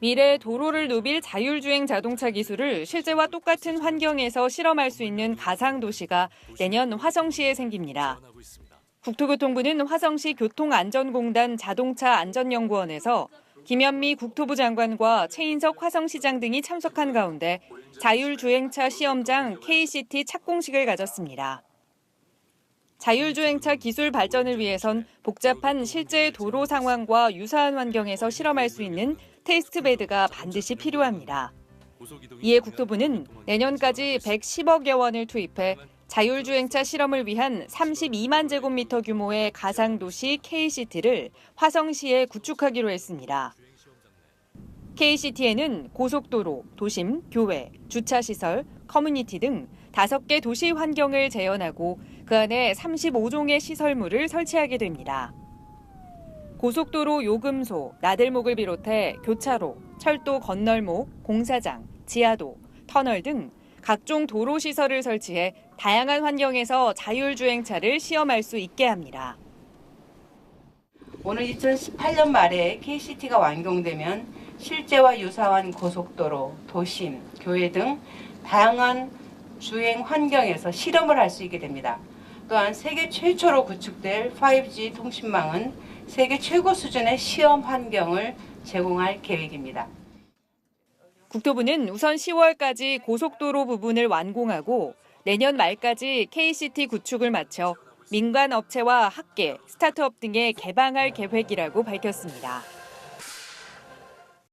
미래 도로를 누빌 자율주행 자동차 기술을 실제와 똑같은 환경에서 실험할 수 있는 가상 도시가 내년 화성시에 생깁니다. 국토교통부는 화성시 교통안전공단 자동차 안전연구원에서 김현미 국토부 장관과 최인석 화성시장 등이 참석한 가운데 자율주행차 시험장 KCT 착공식을 가졌습니다. 자율주행차 기술 발전을 위해선 복잡한 실제 도로 상황과 유사한 환경에서 실험할 수 있는 테스트 베드가 반드시 필요합니다. 이에 국토부는 내년까지 110억여 원을 투입해 자율주행차 실험을 위한 32만 제곱미터 규모의 가상도시 KCT를 화성시에 구축하기로 했습니다. KCT에는 고속도로, 도심, 교외, 주차시설, 커뮤니티 등 5개 도시 환경을 재현하고 그 안에 35종의 시설물을 설치하게 됩니다. 고속도로 요금소, 나들목을 비롯해 교차로, 철도 건널목, 공사장, 지하도, 터널 등 각종 도로 시설을 설치해 다양한 환경에서 자율주행차를 시험할 수 있게 합니다. 오늘 2018년 말에 KCT가 완공되면 실제와 유사한 고속도로, 도심, 교회 등 다양한 주행 환경에서 실험을 할 수 있게 됩니다. 또한 세계 최초로 구축될 5G 통신망은 세계 최고 수준의 시험 환경을 제공할 계획입니다. 국토부는 우선 10월까지 고속도로 부분을 완공하고 내년 말까지 KCT 구축을 마쳐 민간 업체와 학계, 스타트업 등에 개방할 계획이라고 밝혔습니다.